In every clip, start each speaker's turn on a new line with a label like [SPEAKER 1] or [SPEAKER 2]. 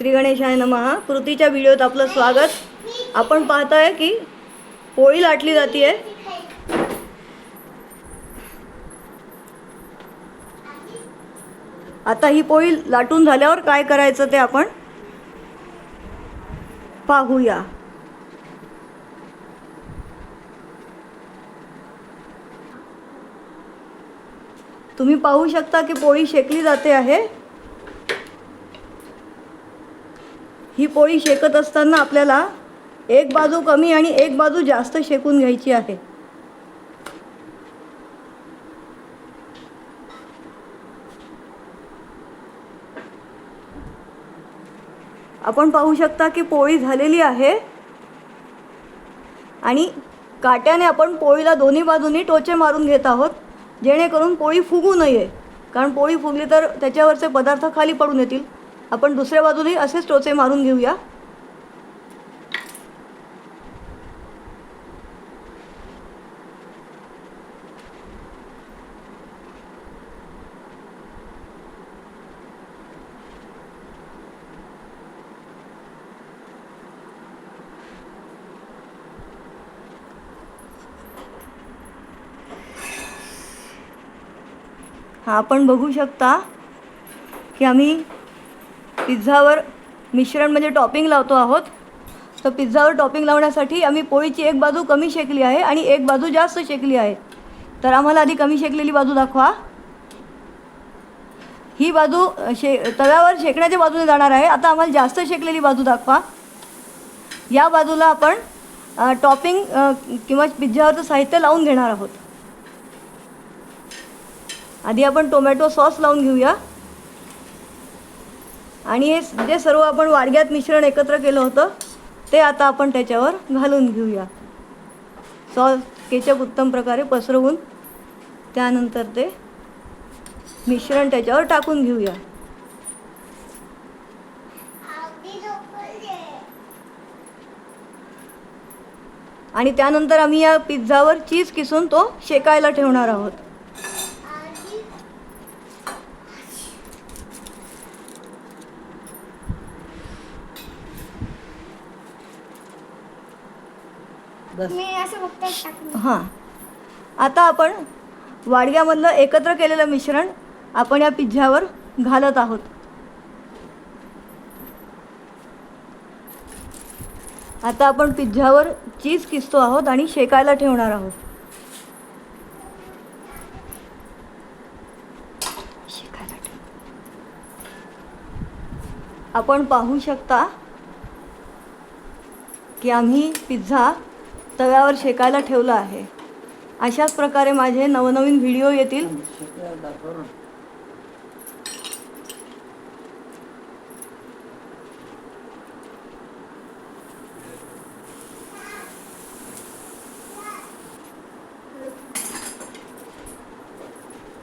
[SPEAKER 1] श्री गणेशाय नमः. कृतीच्या व्हिडिओत आपलं स्वागत. आपण पाहताय की पोळी लाटली जाते आता ही पोळी लाटून झाल्यावर काय करायचं ते आपण पाहूया. तुम्ही पाहू शकता की पोळी शेकली जाते आहे. ही पोळी शेकत असताना आपल्याला एक बाजू कमी आणि एक बाजू जास्त शेकून घ्यायची आहे. आपण पाहू शकता की पोळी झालेली आहे आणि काट्याने आपण पोळीला दोन्ही बाजूनी टोचे मारून घेत आहोत जेणेकरून पोळी फुगू नये. कारण पोळी फुगली तर त्याच्यावरचे पदार्थ खाली पडून येतील. आपण दुसऱ्या बाजूने असेच टोचे मारून घेऊया. हा आपण बघू शकता की आम्ही पिझ्झावर मिश्रण म्हणजे टॉपिंग लावतो आहोत. तर पिझ्झावर टॉपिंग लावण्यासाठी आम्ही पोळीची एक बाजू कमी शेकली आहे आणि एक बाजू जास्त शेकली आहे. तर आम्हाला आधी कमी शेकलेली बाजू दाखवा. ही बाजू शे तव्यावर शेकण्याच्या बाजूने जाणार आहे. आता आम्हाला जास्त शेकलेली बाजू दाखवा. या बाजूला आपण टॉपिंग किंवा पिझ्झावरचं साहित्य लावून घेणार आहोत. आधी आपण टोमॅटो सॉस लावून घेऊया. आणि हे जे सर्व आपण वाडग्यात मिश्रण एकत्र केलं होतं ते आता आपण त्याच्यावर घालून घेऊया. सॉस केचप उत्तम प्रकारे पसरवून त्यानंतर ते मिश्रण त्याच्यावर टाकून घेऊया. आणि त्यानंतर आम्ही या पिझ्झावर चीज किसून तो शेकायला ठेवणार आहोत.
[SPEAKER 2] मी असं बघताच टाकलं
[SPEAKER 1] हां. आता आपण वाडग्यामधलं एकत्र केलेलं मिश्रण आपण या पिझ्झावर घालत आहोत. आता आपण पिझ्झावर चीज किसतो आहोत आणि शेकायला ठेवणार आहोत. आपण पाहू शकता की आम्ही पिझ्झा तव्यावर शेकायला ठेवलं आहे. अशाच प्रकारे माझे नवनवीन व्हिडिओ येतील.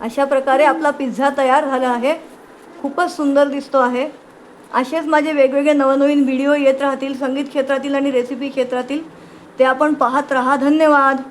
[SPEAKER 1] अशा प्रकारे आपला पिझ्झा तयार झाला आहे. खूपच सुंदर दिसतो आहे. असेच माझे वेगवेगळे नवनवीन व्हिडिओ येत राहतील संगीत क्षेत्रातील आणि रेसिपी क्षेत्रातील. ते आपण पाहत राहा. धन्यवाद.